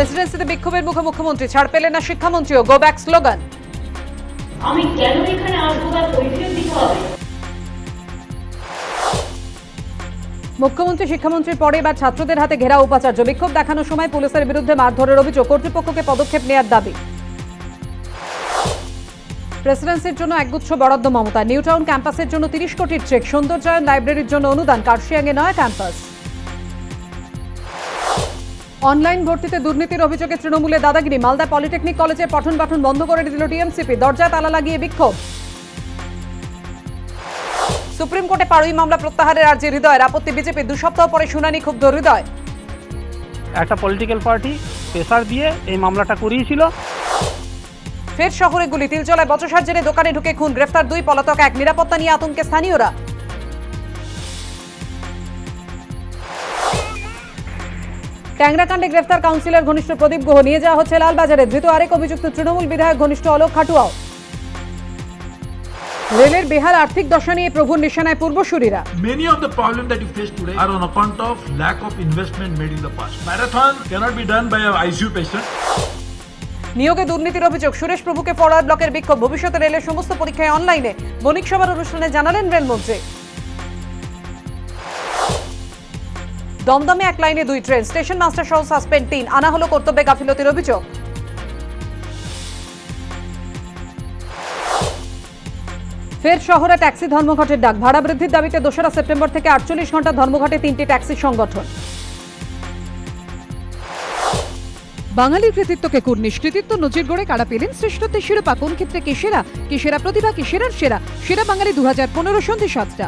প্রেসিডেন্সিতে বিক্ষোভের মুখে মুখ্যমন্ত্রী ছাড় পেলেন না শিক্ষামন্ত্রীও? গো ব্যাক স্লোগান আমি কেন এখানে আসব তার কৈফিয়ত দিতে হবে? মুখ্যমন্ত্রী শিক্ষামন্ত্রীর পরে এবার ছাত্রদের হাতে ঘেরা উপাচার্য। বিক্ষোভ দেখানোর সময় পুলিশের বিরুদ্ধে মারধরের অভিযোগ। কর্তৃপক্ষকে পদক্ষেপ নেওয়ার দাবি। প্রেসিডেন্সির জন্য একগুচ্ছ বরাদ্দ মমতা। নিউটাউন ক্যাম্পাসের জন্য তিরিশ কোটির চেক। সৌন্দর্যায়ন লাইব্রেরির জন্য অনুদান। কার্শিয়াঙ্গে নয় ক্যাম্পাস। অনলাইন ভর্তিতে দুর্নীতির অভিযোগে তৃণমূলে দাদাগিরি। মালদা পলিটেকনিক কলেজের পঠন পাঠন বন্ধ করে দিল টিএমসিপি। দরজায় তালা লাগিয়ে বিক্ষোভ। সুপ্রিম কোর্টে পাড়ুই মামলা প্রত্যাহারের আর্জি হৃদয়ের আপত্তি বিজেপি দু সপ্তাহ পরে শুনানি ক্ষুব্ধ হৃদয়। একটা পলিটিক্যাল পার্টি প্রেসার দিয়ে এই মামলাটা করিয়েছিল। ফের শহরে গুলি। তিলচলায় বচসার জেনে দোকানে ঢুকে খুন। গ্রেফতার দুই পলাতক। এক নিরাপত্তা নিয়ে আতঙ্কে স্থানীয়রা। ট্যাংরাকাণ্ডে গ্রেফতার কাউন্সিলর ঘনিষ্ঠ প্রদীপ গুহ। নিয়ে যাওয়া হচ্ছে লালবাজারে। ধৃত আরেক অভিযুক্ত তৃণমূল বিধায়ক ঘনিষ্ঠ অলোক খাটুয়াও। রেলের বেহাল আর্থিক দশা নিয়ে প্রভুর নিশানায় পূর্বসূরীরা। Many of the problems that you face today are on account of lack of investment made in the past. Marathon cannot be done by an ICU patient. নিয়োগে দুর্নীতির অভিযোগ। সুরেশ প্রভুকে ফরওয়ার্ড ব্লকের বিক্ষোভ। ভবিষ্যতে রেলের সমস্ত পরীক্ষায় অনলাইনে। বণিক সভার অনুষ্ঠানে জানালেন রেলমন্ত্রী। দমদমে এক লাইনে দুই ট্রেন। স্টেশন মাস্টার সহ সাসপেন্ড তিন। আনা হলো কর্তব্যে গাফিলতির অভিযোগ। ফের শহরে ট্যাক্সি ধর্মঘটের ডাক। ভাড়া বৃদ্ধির দাবিতে দোসরা সেপ্টেম্বর থেকে আটচল্লিশ ঘণ্টা ধর্মঘটে তিনটি ট্যাক্সি সংগঠন। বাঙালির কৃতিত্বকে কুর্নিশ কৃতিত্ব নজির গড়ে কারা পেলেন শ্রেষ্ঠত্বের শিরোপা? কোন ক্ষেত্রে কে সেরা? প্রতিভা? কে সেরার সেরা? সেরা বাঙালি দু হাজার পনেরো সন্ধে সাতটা।